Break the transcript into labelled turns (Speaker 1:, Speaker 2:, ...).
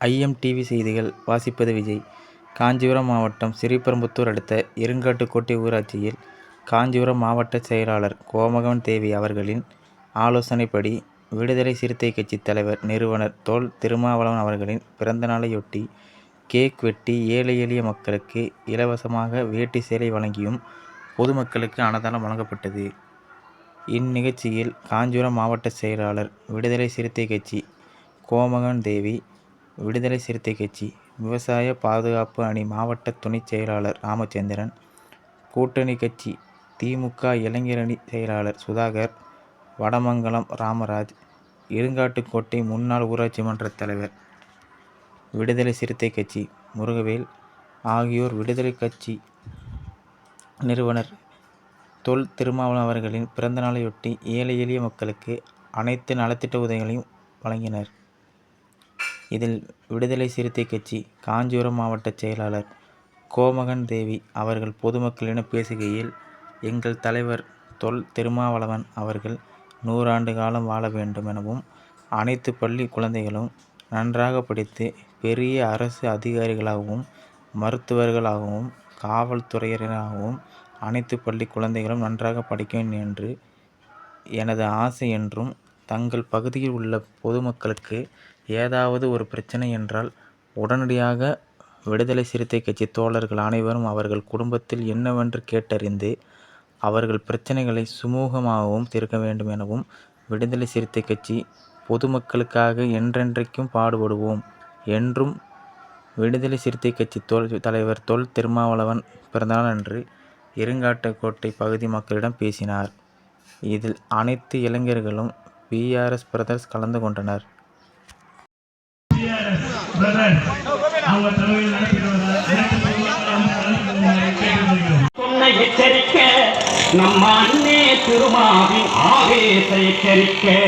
Speaker 1: IIM TV செய்திகள் வாசிப்பது விஜய். காஞ்சிபுரம் மாவட்டம் ஸ்ரீபெரும்புத்தூர் அடுத்த இருங்காட்டுக்கோட்டை ஊராட்சியில் காஞ்சிபுரம் மாவட்ட செயலாளர் கோமகன் தேவி அவர்களின் ஆலோசனைப்படி விடுதலை சிறுத்தை கட்சி தலைவர் நிறுவனர் தோல் திருமாவளவன் அவர்களின் பிறந்தநாளையொட்டி கேக் வெட்டி ஏழை எளிய மக்களுக்கு இலவசமாக வேட்டி சேலை வழங்கியும் பொதுமக்களுக்கு அன்னதானம் வழங்கப்பட்டது. இந்நிகழ்ச்சியில் காஞ்சிபுரம் மாவட்ட செயலாளர் விடுதலை சிறுத்தை கட்சி கோமகன் தேவி விடுதலை சிறுத்தை கட்சி விவசாய பாதுகாப்பு அணி மாவட்ட துணைச் செயலாளர் ராமச்சந்திரன் கூட்டணி கட்சி திமுக இளைஞரணி செயலாளர் சுதாகர் வடமங்கலம் ராமராஜ் இருங்காட்டுக்கோட்டை முன்னாள் ஊராட்சி மன்ற தலைவர் விடுதலை சிறுத்தை கட்சி முருகவேல் ஆகியோர் விடுதலை கட்சி நிறுவனர் தொல். திருமாவளம் அவர்களின் பிறந்தநாளையொட்டி ஏழை எளிய மக்களுக்கு அனைத்து நலத்திட்ட உதவிகளையும் வழங்கினர். இதில் விடுதலை சிறுத்தை கட்சி காஞ்சிபுரம் மாவட்ட செயலாளர் கோமகன் தேவி அவர்கள் பொதுமக்களிடம் பேசுகையில் எங்கள் தலைவர் தொல் திருமாவளவன் அவர்கள் நூறாண்டு காலம் வாழ வேண்டும் எனவும் அனைத்து பள்ளி குழந்தைகளும் நன்றாக படித்து பெரிய அரசு அதிகாரிகளாகவும் மருத்துவர்களாகவும் காவல்துறையினராகவும் அனைத்து பள்ளி குழந்தைகளும் நன்றாக படிக்க வேண்டும் என்று எனது ஆசை என்றும் தங்கள் பகுதியில் உள்ள பொதுமக்களுக்கு ஏதாவது ஒரு பிரச்சனை என்றால் உடனடியாக விடுதலை சிறுத்தை கட்சி தோழர்கள் அனைவரும் அவர்கள் குடும்பத்தில் என்னவென்று கேட்டறிந்து அவர்கள் பிரச்சனைகளை சுமூகமாகவும் தீர்க்க வேண்டும் எனவும் விடுதலை சிறுத்தை கட்சி பொதுமக்களுக்காக என்றென்றைக்கும் பாடுபடுவோம் என்றும் விடுதலை சிறுத்தை கட்சி தொல் தலைவர் தொல் திருமாவளவன் பிறந்தநாள் அன்று இருங்காட்டுக்கோட்டை பகுதி மக்களிடம் பேசினார். இதில் அனைத்து இளைஞர்களும் பிஆர்எஸ் பிரதர்ஸ் கலந்து கொண்டனர்.
Speaker 2: பிரதர்
Speaker 3: நம்ம அண்ணே திருமாவின் ஆவேச எச்சரிக்கை.